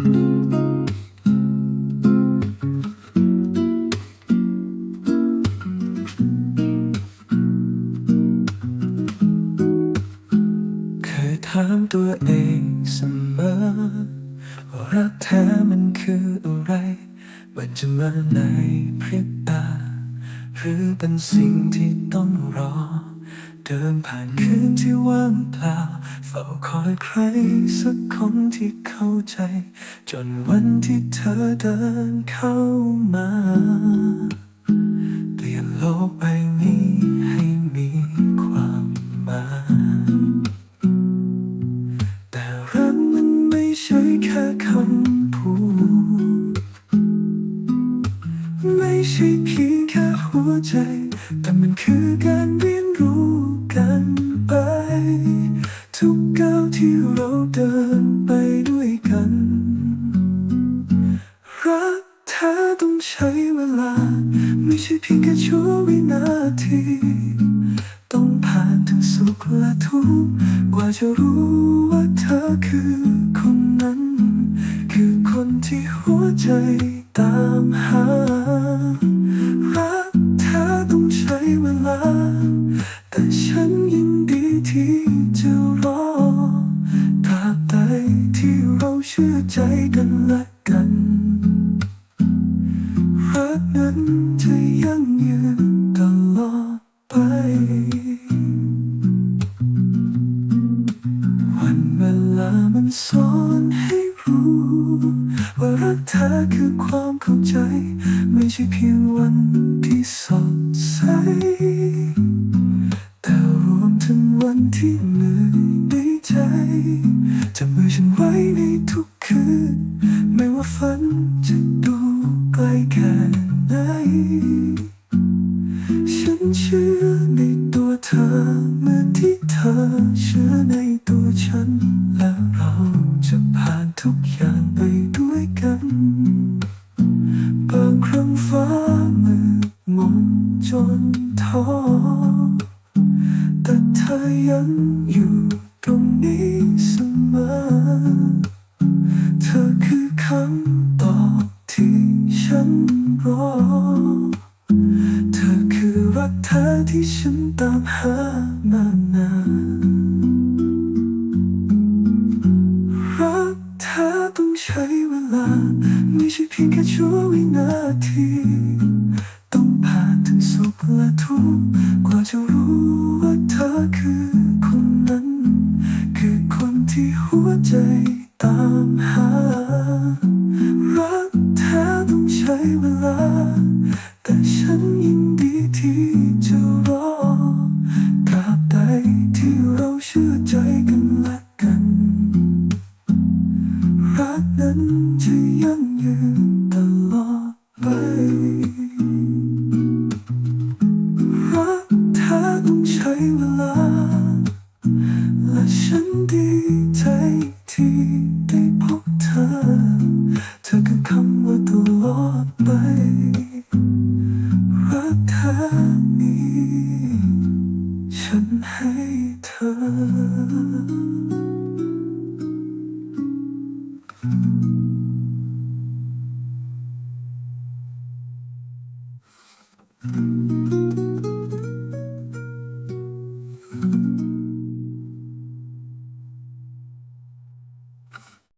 เคยถามตัวเองเสมอ ว่ารักแท้มันคืออะไร มันจะมาในพริบตา หรือเป็นสิ่งที่ต้องรอ เดินผ่านคืนที่ว่างเปล่า เฝ้าคอยใครสักคนที่เข้าใจ จนวันที่เธอเดินเข้ามา เปลี่ยนโลกใบนี้ให้มีความหมายแต่รักมันไม่ใช่แค่คำพูด ไม่ใช่เพียงแค่หัวใจ แต่มันคือการ ช่เพียงแค่ชั่ววินาที ต้องผ่านทั้งสุขและทุกข์กว่าจะรู้ว่าเธอคือคนนั้น คือคนที่หัวใจตามหารักเธอต้องใช้เวลา แต่ฉันยินดีที่จะรอตราบใดที่เราเชื่อใจกันและกัน รักนั้นจะยั่งยืนตลอดไป วันเวลามันสอนให้รู้ ว่ารักเธอคือความเข้าใจ ไม่ใช่เพียงวันที่สดใสางไปด้วยกันบางครั้งฟ้ามืดมนจนท้อแต่เธอยังอยู่ตรงนี้เสมอ เธอคือคำตอบที่ฉันรอ เธอคือรักเธอที่ฉันตามหามานาน ต้องใช้เวลา ไม่ใช่เพียงแค่ชั่ววินาที ต้องผ่านทั้งสุขและทุกข์กว่าจะรู้ว่าเธอคือ นั้นจะยั่งยืนตลอดไปรักเธอต้องใช้เวลา และฉันดีใจที่ได้พบเธอ Mm-hmm.